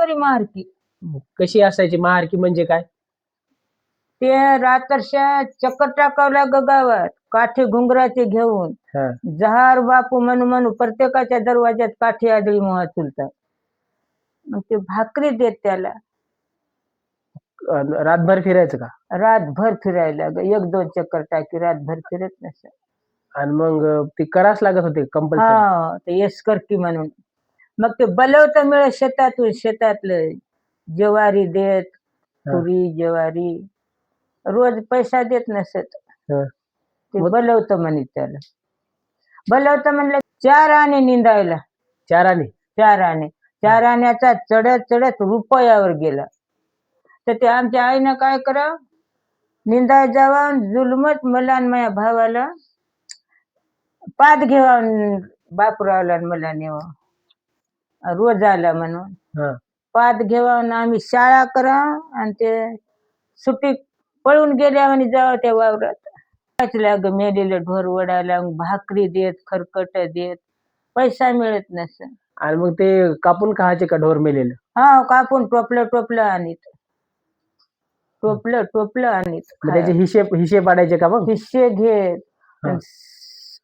करी मारकी. कशी असायची महारकी म्हणजे काय? ते रात्रशा चक्कर टाकावं लाग गावात काठी घुंगराचे घेऊन. हा. जहार बापू म्हणू म्हणू प्रत्येकाच्या दरवाज्यात काठी आदळी मोहा चुलतात मग ते भाकरी देत त्याला. रातभर फिरायचं का? रातभर फिरायला ग. एक दोन चक्कर टाकी रातभर फिरत नसत. आणि मग ते करावंच लागत होते कंपल्सरी हा ते म्हणून. मग ते बलवतं मिळ शेतातून शेतातलं ज्वारी देत. तुरी ज्वारी. रोज पैसा देत नसत. हा. ते बलवतं म्हणत त्याला. बलवतं म्हणलं चार आणे निंदायला. चार आणि चार आणे चार आण्याचा चढत चढत रुपयावर गेला. तर ते आमच्या आईनं काय करा निंदाय जावा जुलमत मला आणि माझ्या भावाला. पात घेवा बापुरावला आणि मला नेवा. रोज आला म्हणून. हा. पात घेवा आणि आम्ही शाळा करा आणि ते सुट्टी पळून गेल्या आणि जावा त्या वावरात. लाग मेलेलं ढोर वडायला मग भाकरी देत खरकट देत पैसा मिळत नस आणि मग ते कापून खायचे का ढोर मेलेलं? हा कापून टोपलं टोपलं आणीत. टोपलं टोपलं आणीत मग त्याचे हिशे हिशे पाडायचे का मग? हिस्से घेत. हा.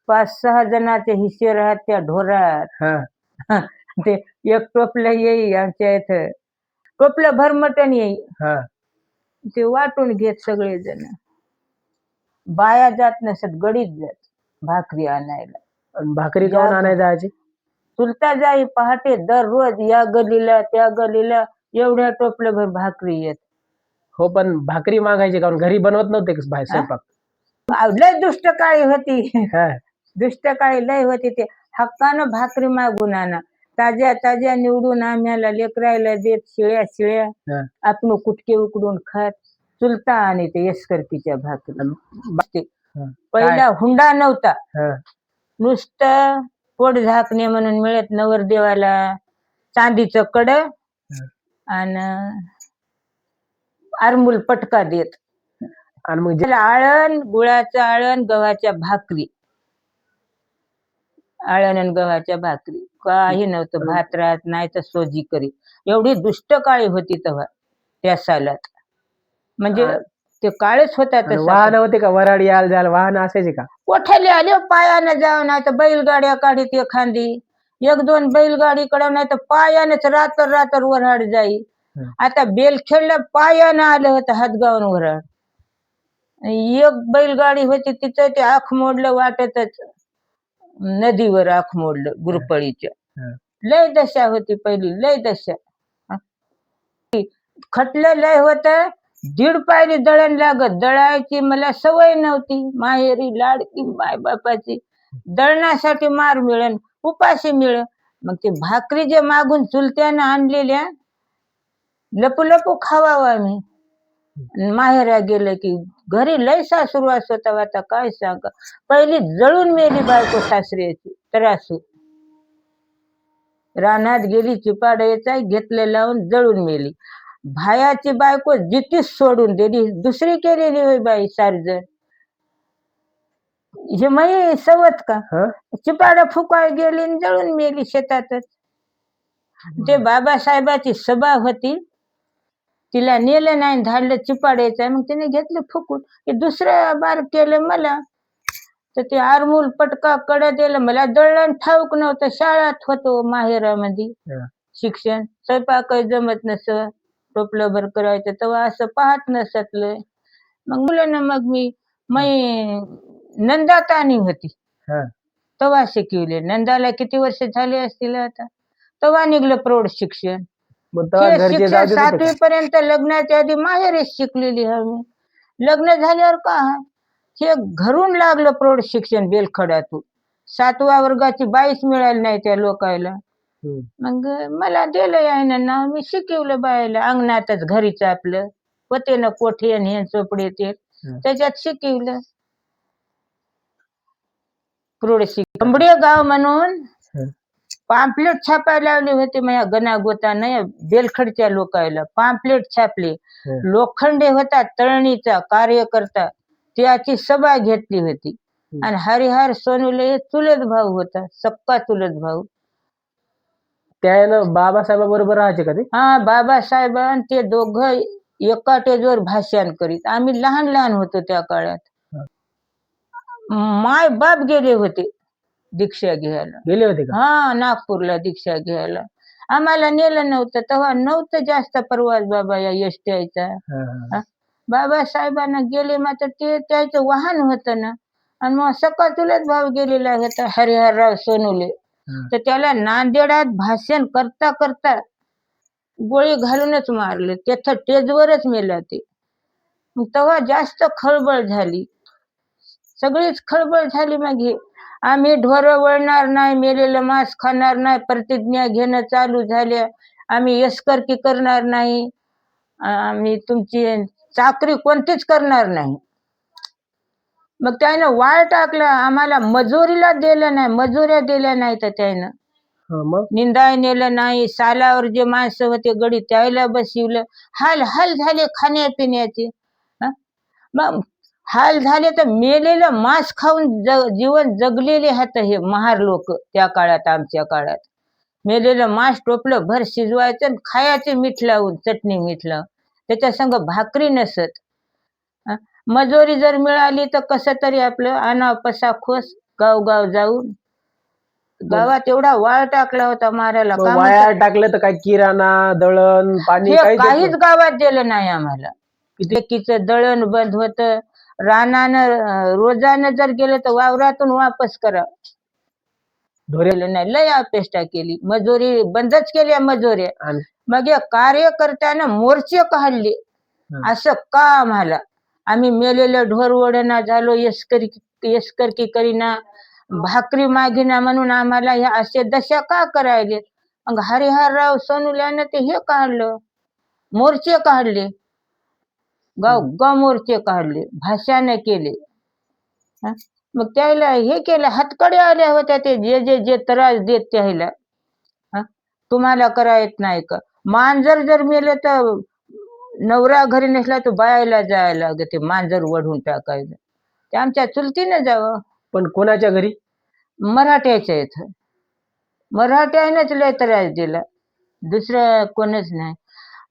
पाच सहा जणाचे हिस्से राहत त्या ढोरात. हा. ते एक टोपलं येई आमच्या इथं टोपलं भर मटण येई. हा. ते वाटून घेत सगळे जण बाया जात नसत गडीत जात भाकरी आणायला. आणि भाकरी खाऊन या- आणायला जायची चुलता जाई पहाटे दररोज या गलीला त्या गलीला एवढ्या टोपलं भर भाकरी येत. हो पण भाकरी मागायची कारण घरी बनवत नव्हते का बाहेर स्वयंपाक? लय दुष्ट काळी होती. हा. दुष्ट काळी लय होती ते. हक्कानं भाकरी मागून आणा. ताज्या ताज्या निवडून आम्हाला लेकरायला देत शिळ्या शिळ्या हा. आपण कुटके उकडून खात चुलता आणि ते येसकरकीच्या भाकरी. हा. पहिला हुंडा नव्हता. हा. नुसतं पोट झाकणे म्हणून मिळत नवरदेवाला चांदीचं कड आणि आरमूल पटका देत. आणि मग जे- त्याला आळण गुळाचं आळण गव्हाच्या भाकरी. आळण गव्हाच्या भाकरी. काही नव्हतं भात राहत नाही तर सोजी करी. एवढी दुष्ट काळी होती तेव्हा त्या सालात. म्हणजे ते काळच होता वाहन होते का? वराड याल जाल वाहन असायचे का? कोठ्याले आले? पायानं जाऊ नाही तर बैलगाड्या काढीत एखादी. एक दोन बैलगाडीकडे नाही तर पायानंच रात्र रात्र वराड जाई. आता बेलखेडला पायानं आलं होतं हातगावून वराड एक बैलगाडी होती तिथं ते आख मोडलं वाटतच. नदीवर आख मोडलं गुरुपळीच्या. लय दशा होती पहिली लय दशा. खटलं लय होत दीड पायरी दळण लागत. दळायची मला सवय नव्हती. माहेरी लाडकी माय बापाची दळण्यासाठी मार मिळन उपाशी मिळ. मग ते भाकरी जे मागून चुलत्यानं आणलेल्या लपू लपू खावावं आम्ही. माहेरा गेलं की घरी लय सासुरवास होता आता काय सांग? पहिली जळून मेली बायको सासऱ्याची त्रासू. रानात गेली चिपाडायचा घेतलं लावून जळून मेली. भायाची बायको जितीच सोडून दिली दुसरी केलेली होय बाई सारजण. हे मै सवत का? चिपाडा फुकाय गेली आणि जळून मेली शेतातच. ते बाबासाहेबाची सभा होती तिला नेलं नाही धाडलं चिपाडायचं मग तिने घेतलं फुकून. दुसरं बार केलं मला. तर ते आरमूल पटका कडे दिलं. मला दळण ठाऊक नव्हतं. शाळात होतो माहेरामध्ये. शिक्षण. स्वयंपाक जमत नस. टोपलं भर करायचं. तेव्हा असं पाहत नसतलं. मग मुलांना मग मी मै नंदातानी होती. तेव्हा शिकवले. नंदाला किती वर्ष झाले असतील आता? तेव्हा निघलं प्रौढ शिक्षण. मग तेव्हा हे घरचे शिक्षण जाऊ देत होते सातवी? पर्यंत लग्नाच्या आधी माहेरच शिकलेली आम्ही लग्न झाल्यावर का हे घरून लागलं प्रौढ शिक्षण बेलखड्यातून सातव्या वर्गाची बाईस मिळाली नाही त्या लोकायला हम्म. मग मला दिलं यायनं नाव मी शिकवलं बायला अंगणातच घरीच आपलं होते ना कोठे आणि हे चोपडे ते. त्याच्यात शिकवलं प्रौढ शिक गाव म्हणून. पाम्पलेट छापायला लावले होते माझ्या गणा गोतानं बेलखडच्या लोकायला. पाम्पलेट छापले. लोखंडे होता तळणीचा कार्यकर्ता. त्याची सभा घेतली होती. आणि हरिहर सोनुले चुलत भाऊ होता सक्का चुलत भाऊ. त्यानं बाबासाहेबाबरोबर राहायचे का ते? हा बाबासाहेब आणि ते दोघं एका टेजवर भाषण करीत. आम्ही लहान लहान होतो त्या काळात. माय बाप गेले होते. दीक्षा घ्यायला. गेले होते का? हा नागपूरला दीक्षा घ्यायला. आम्हाला नेलं नव्हतं तेव्हा नव्हतं जास्त प्रवास बाबा या एसटीआयचा हा, हा. बाबासाहेबांना गेले मात्र ते त्याचं वाहन होतं ना. आणि मग सकाळ तुलाच भाव गेलेला होता हरिहरराव सोनुले हा. तर त्याला नांदेडात भाषण करता करता गोळी घालूनच मारले. त्याचं टेजवरच मेला ते. मग तेव्हा जास्त खळबळ झाली. सगळीच खळबळ झाली मग. हे आम्ही ढोरं वळणार नाही मेलेलं मांस खाणार नाही प्रतिज्ञा घेणं चालू झाल्या आम्ही यसकरकी करणार नाही. आम्ही तुमची चाकरी कोणतीच करणार नाही. मग त्यानं वाळ टाकलं आम्हाला मजुरीला दिलं नाही मजुऱ्या दिल्या नाही तर त्यानं. हा, मग? निंदाय नेलं नाही सालावर जे माणसं होते गडी त्याला बसवलं. हाल हाल झाले खाण्यापिण्याचे? मग हाल झाले तर मेलेलं मांस खाऊन ज जीवन जगलेले हात हे महार लोक त्या काळात आमच्या काळात. मेलेलं मांस टोपलं भर शिजवायचं आणि खायचे मीठ लावून चटणी मीठ लावून. त्याच्या संग भाकरी नसत? मजुरी जर मिळाली तर कसं तरी आपलं आणा पसा खोस गावगाव जाऊन. गावात एवढा वाळ टाकला होता मारायला वाया टाकलं तर काय किराणा दळण पाणी काहीच गावात दिलं नाही आम्हाला. लेकीचं दळण बंद होत. रानानं रोजानं जर गेलं तर वावरातून वापस करा. ढोरे केलं नाही लय अपेष्टा केली. मजुरी बंदच केल्या मजुऱ्या. आणि? मग या कार्यकर्त्यानं मोर्चे काढले. असं का आम्हाला आम्ही मेलेलं ढोर ओढना झालो यसकरी यसकरकी करीना भाकरी मागिना म्हणून आम्हाला ह्या असे दशा का करायले मग हरिहरराव सोनुल्यानं ते हे काढलं. मोर्चे काढले. गाव गाव मोर्चे काढले भाषाने केले. हं? मग त्याला हे केलं हातकडे आल्या होत्या ते जे जे जे त्रास देत त्याला. हं? तुम्हाला करा येत नाही का? मांजर जर मेलं तर नवरा घरी नसला तर बायाला जायला लागत ते मांजर वढून टाकायचं. ते आमच्या चुलतीनं जावं. पण कोणाच्या घरी? मराठ्याच्या इथं. मराठ्यानंच लय त्रास दिला. दुसरं कोणच नाही.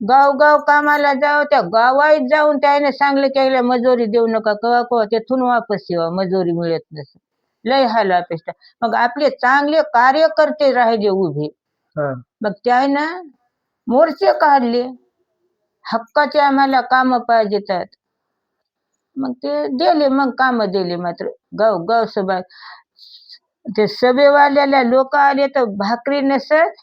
गाव गाव कामाला जाव त्या गावात जाऊन त्याने सांगलं की याला मजुरी देऊ नका कवा कवा तेथून वापस येवा मजुरी मिळत नसेल. लय हाल अपेक्षा मग आपले चांगले कार्यकर्ते राहिले उभे. मग त्यानं मोर्चे काढले. हक्काचे आम्हाला काम पाहिजेतात. मग ते दिले मग काम दिले मात्र. गाव गाव सभा ते सभेवाल्याला लोक आले तर भाकरी नसत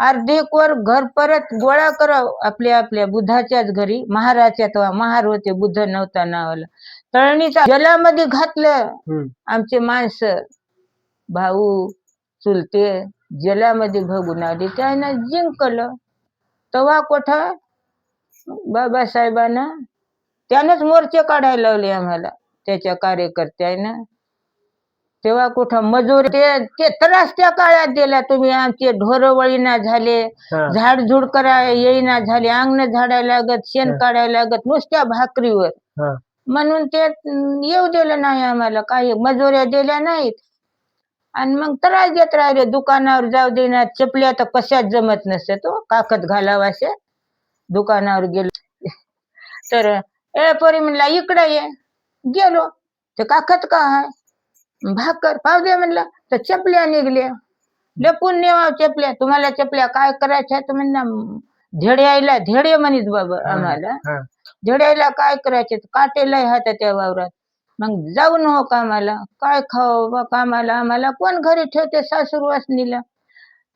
अर्धे कोर घर परत गोळा कराव आपल्या आपल्या बुधाच्याच घरी. महाराच्या तेव्हा महार होते बुद्ध नव्हता नावाला. तळणीचा जलामध्ये घातलं. आमचे माणसं भाऊ चुलते जलामध्ये भगून आले. त्यानं जिंकलं. तेव्हा कुठं? बाबासाहेबानं. त्यानंच मोर्चे काढायला लावले आम्हाला त्याच्या कार्यकर्त्यानं. तेव्हा कुठं मजूर ते ते त्रास त्या काळात दिला तुम्ही. आमचे ढोरं वळीना झाले हा. झाड झुड करा येईना झाले अंगण झाडायला लागत शेण हा. काढायला लागत नुसत्या भाकरीवर. हा. म्हणून ते अं, येऊ दिलं नाही आम्हाला. काही मजुऱ्या दिल्या नाहीत. आणि मग त्रास देत राहिले. दुकानावर जाऊ देणार चपल्या तर कशाच जमत नसते तो काकत घालावा असे. दुकानावर गेलो. तर ए पोरी म्हणला इकडं ये. गेलो. ते काकत का आहे भाकर पाव दे म्हणलं तर चपल्या निघल्या. लपून नेवा चपल्या. तुम्हाला चपल्या काय करायच्या तर म्हणला? धेड्यायला धेडे म्हणित बाबा आम्हाला. हा. झड्याला काय करायचे काटे लय हात त्या वावरात. मग जाऊ नको कामाला. काय खाऊ बा कामाला? आम्हाला कोण घरी ठेवते सासूर वासनीला?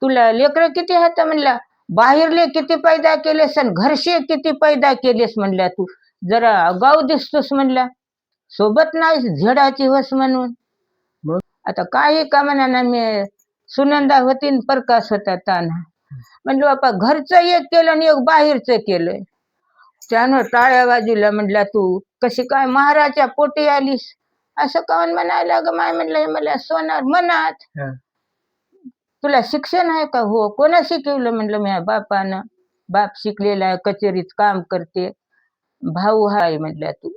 तुला लेकरं किती हात म्हणला? बाहेरले किती पैदा केलेस आणि घरशे किती पैदा केलेस म्हणल्या तू? जरा अगाऊ दिसतोस म्हणला. सोबत नाही झेडाची होस म्हणून? आता काही का म्हणा ना मी सुनंदा होती न प्रकाश होता ताना. म्हणलं बापा घरचं एक केलं आणि एक बाहेरचं केलंय. त्यानं टाळ्या बाजूला म्हणला तू कशी काय महाराच्या पोटी आलीस? असं काऊन म्हणायला ग माय म्हणलं हे मला सोनार मनात. तुला शिक्षण आहे का? हो. कोणा शिकवलं? म्हणलं माझ्या बापानं. बाप शिकलेला आहे कचेरीत काम करते. भाऊ हाय म्हटल्या तू.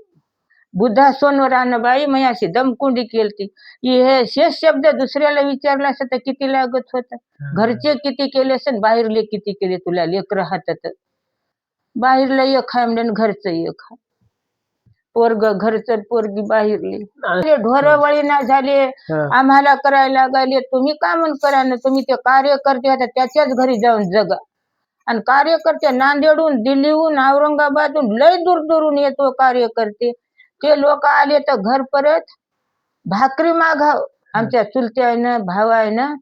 बुद्धा सोनवर बाई मी अशी दमकुंडी केलती. की हे शेष शब्द दुसऱ्याला विचारला असं तर किती लागत होत? घरचे किती केले असेल? बाहेरले किती केले? तुला लेकर हातात. बाहेरला एक आहे म्हणजे घरचं एक आहे. पोरग घरचं पोरगी बाहेरली. ढोर वळीना झाले. आम्हाला करायला लागले. तुम्ही का म्हणून करा ना? तुम्ही ते कार्यकर्ते होता त्याच्याच घरी जाऊन जगा. आणि कार्यकर्ते नांदेडहून दिल्लीहून औरंगाबादहून लय दूर दूरून येतो कार्यकर्ते. ते लोक आले तर घर परत भाकरी मागाव. आमच्या चुलत्यानं भावायनं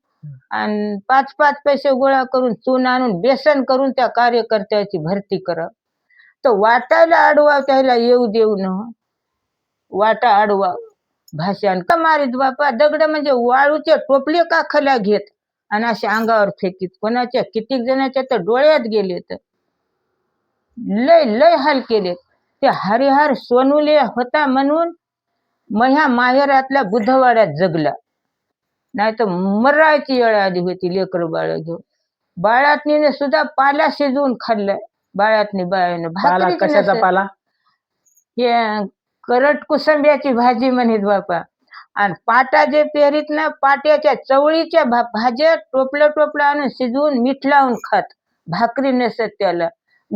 आणि पाच पाच पैसे गोळा करून चून आणून बेसन करून त्या कार्यकर्त्याची भरती करा. तर वाटायला अडवाव त्याला येऊ देऊ न. वाटा अडवाव भाषण का मारीत बापा? दगड म्हणजे वाळूचे टोपले का खल्या घेत? आणि असे अंगावर फेकीत. कोणाच्या कितीक जणाच्या तर डोळ्यात गेले तर लय लय हाल केलेत. ते हरिहर सोनुले होता म्हणून मह्या माहेरातल्या बुधवाड्यात जगला. नाही तर मरायची वेळ आली होती लेकर बाळ घेऊन. बाळातनीने सुद्धा पाला शिजवून खाल्लाय बाळातनी बाळानं पाला भाकरीच कशाचा. पाला? हे करट कुसंब्याची भाजी म्हणीत बापा. आणि पाटा जे पेरीत ना पाट्याच्या चवळीच्या भा भाज्या टोपलं टोपलं आणून शिजवून मीठ लावून खात. भाकरी नसत त्याला.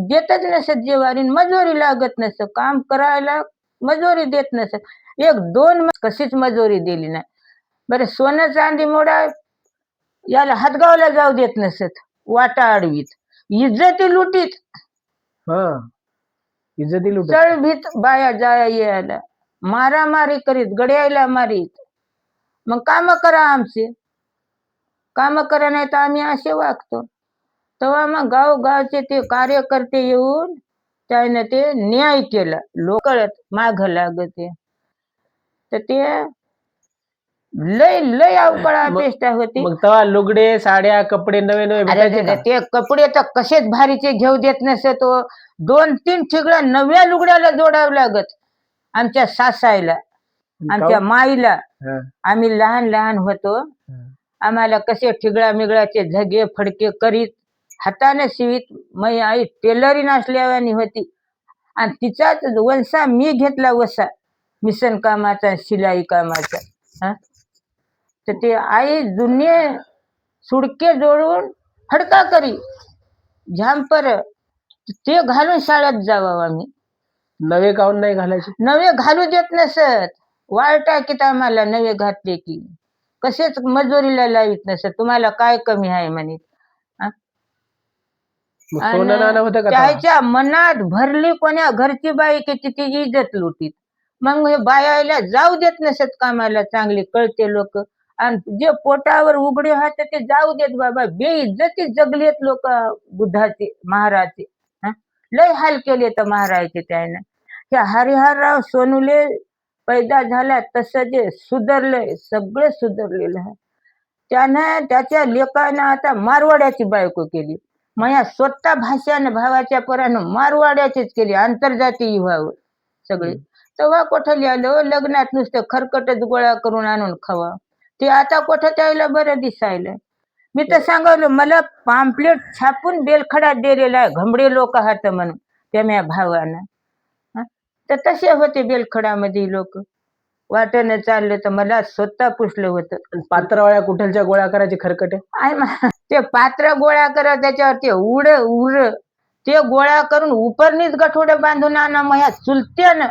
देतच नसत जेवारी मजुरी लागत नसत. काम करायला मजुरी देत नसत. एक दोन कशीच मजुरी दिली नाही. बरं सोनं चांदी मोडा याला हातगावला जाऊ देत नसत. वाटा आडवीत. इज्जती लुटीत. हा. इज्जती लुट चळ भीत बाया जाया यायला. मारामारी करीत गड्यायला मारीत. मग काम करा आमचे. काम करा नाही तर आम्ही असे वागतो. तेव्हा मग गाव गावचे ते कार्यकर्ते येऊन त्याने ते न्याय केला. लोक माग लागते. तर ते लय लय अवकाळा अपेक्षा होती. मग तेव्हा लुगडे साड्या कपडे नवे नवे भेटायचे ते- कपडे तर कसेच भारीचे घेऊ देत नसे तो. दोन तीन ठिगळ्या नव्या लुगड्याला जोडावं लागत आमच्या सासायला आमच्या? माईला. हा, आम्ही लहान लहान होतो. आम्हाला कसे ठिगळा मिगळाचे झगे फडके करीत हाताने शिवीत मै आई टेलरीन असल्यावानी होती. आणि तिचाच वंसा मी घेतला वसा मिशन कामाचा शिलाई कामाचा हा? तर ते आई जुने सुडके जोडून फडका करी झांपर ते घालून शाळेत जावं आम्ही. नवे काहून नाही घालायचे? नवे घालू देत नसत. वाळ टाकीत आम्हाला नवे घातले की. कसेच मजुरीला लावित नसत. तुम्हाला काय कमी आहे म्हणे? मग सोनं नाणं होतं का तेव्हा? त्याच्या मनात भरली कोण्या घरची बाई की तिची इज्जत लुटीत? मग हे बायाला जाऊ देत नसत कामाला चांगले कळते लोक. आणि जे पोटावर उघडे हात ते जाऊ देत बाबा. बेइज्जती जगलेत लोक बुद्धाचे महाराजचे हं? लय हाल केले तर महाराजचे त्यानं. त्या हरिहरराव सोनुले पैदा झाला तसं जे सुधरलंय सगळं सुधरलेलं आहे. त्यानं त्याच्या लेकानं आता मारवाड्याची बायको केली. मया स्वतः भाषानं भावाच्या पोरानं मारवाड्याचीच केली आंतरजातीय व्हावं सगळे. तेव्हा कुठं आलं? लग्नात नुसतं खरकटच गोळा करून आणून खावा. ते आता कुठं त्याला बरं दिसायलं मी तर सांगवलं मला पाम्पलेट छापून बेलखडा दिलेला आहे घंबडे लोक हात म्हणून त्या माझ्या भावानं? तर तसे होते बेलखडामध्ये लोक. वाटणं चाललं तर मला स्वतः पुसलं होतं. पात्रवाळ्या कुठलच्या गोळ्या करायचे खरकटे? मा- ते पात्र गोळा करत त्याच्यावर ते उड उर ते गोळा करून उपरनीच गठोडे बांधून आणा मग ह्या चुलत्यानं.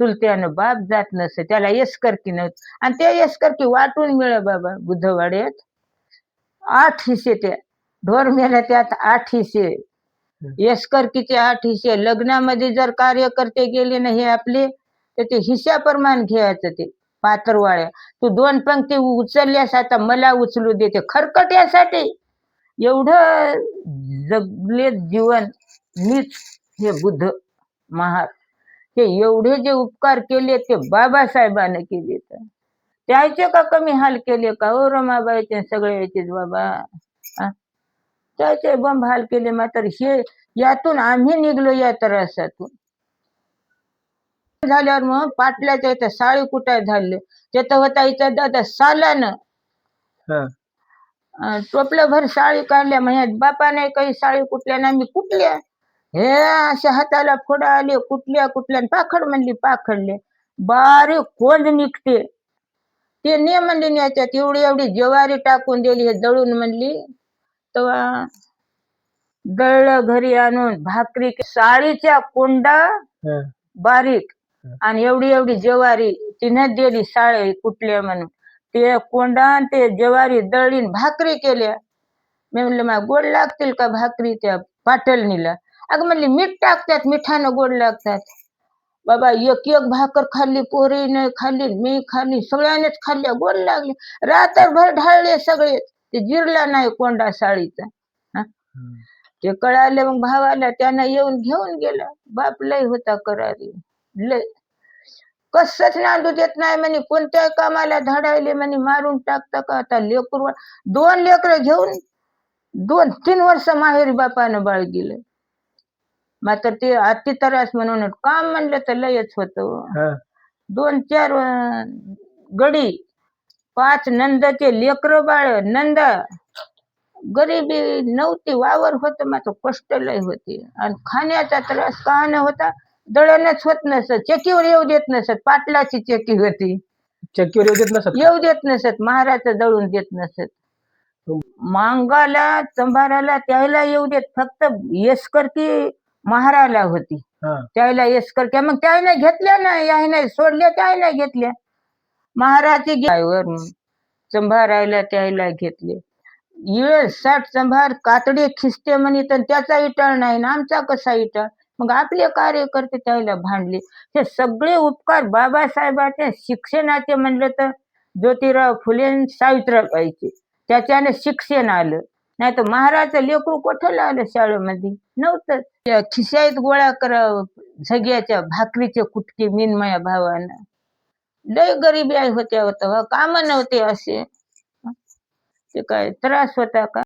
चुलत्यानं बाप जात नसे त्याला येसकरकी नव्हती. आणि ते येसकरकी वाटून मिळ बाबा बुधवाड्यात आठ हिस्से त्या ढोर मेल्या त्यात आठ हिस्से येसकरकीचे आठ हिस्से लग्नामध्ये जर कार्यकर्ते गेले ना हे आपले तर ते हिश्याप्रमाण घ्यायचं ते. पातरवाळ्या तू दोन पंक्ती उचलल्यास आता मला उचलू देते खरकट यासाठी. एवढं जगले जीवन मीच हे बुद्ध महार. ते एवढे जे उपकार केले ते बाबासाहेबाने केले तर. त्याचे का कमी हाल केले का? ओ रमाबाईचे सगळे याचेच बाबा. त्याचे बंब हाल केले मात्र हे यातून आम्ही निघलो या त्रासातून. झाल्यावर मग पाटल्याच्या इथं साळी कुटाय झाले. तिथं होता इथं दादा सालानं. हा. टोपलं भर साळी काढल्या. म्हणजे बापाने काही साळी कुठल्या ना मी कुठल्या हे अशा हाताला फोडा आले कुठल्या कुठल्या आणि पाखड म्हणली पाखडले. बारीक कोंड निघते. ते ने म्हणली न्याच्यात एवढी एवढी ज्वारी टाकून दिली हे दळून म्हणली. तेव्हा दळलं घरी आणून भाकरी साळीच्या कोंडा हं. बारीक. आणि एवढी एवढी जेवारी तिनं दिली साळे कुठल्या म्हणून. ते कोंडान ते जेवारी दळीन भाकरी केल्या. मी म्हणलं मा गोड लागतील का भाकरी त्या पाटलनीला? अगं म्हणली मीठ टाकतात मिठानं गोड लागतात. बाबा एक एक भाकर खाल्ली पोरीने खाल्ली मी खाल्ली सगळ्यानेच खाल्ल्या गोड लागली. रात्रभर ढाळले सगळे ते जिरला नाही कोंडा साळीचा. ते कळाले मग भावाला त्यांना येऊन घेऊन गेला. बाप लय होता करारी. लय. कसच नांदू देत नाही म्हणे. कोणत्याही कामाला धडायले म्हणे मारून टाकता का? आता लेकर दोन लेकर घेऊन दोन तीन वर्ष माहेरी बापानं बाळ गेलं. मात्र ते अति त्रास म्हणून काम म्हणलं तर लयच होत. दोन चार गडी पाच नंदाचे लेकर बाळ नंदा गरिबी नव्हती वावर होत मात्र कष्ट लय होते. आणि खाण्याचा त्रास का न होता दळणच होत नसत चकीवर येऊ देत नसत पाटलाची चकी होती. चक्कीवर येऊ देत नसत येऊ देत नसत महाराज दळून देत नसत. मांगाला चंभाराला त्याला येऊ देत फक्त येसकर ती महाराला होती. हं. त्याला येसकर त्या मग त्याने घेतल्या ना याने सोडल्या त्याने घेतल्या. महाराजी चंभारायला त्याला घेतले. इळ साठ चंभार कातडे खिस्ते म्हणित आणि त्याचा इटाळ नाही ना आमचा कसा इटाळ? मग आपले कार्यकर्ते त्याला भांडले. हे सगळे उपकार बाबासाहेबांचे शिक्षणाचे म्हणलं तर ज्योतिराव फुले आणि त्याच्याने शिक्षण आलं. नाही तर महाराज लेकरू कोठं आलं शाळेमध्ये? नव्हतं. त्या खिशाईत गोळा करावं झग्याच्या भाकरीचे कुटके मिनमया भावानं. लय गरिबी आई होत्या हो, काम नव्हते असे. ते काय त्रास होता का?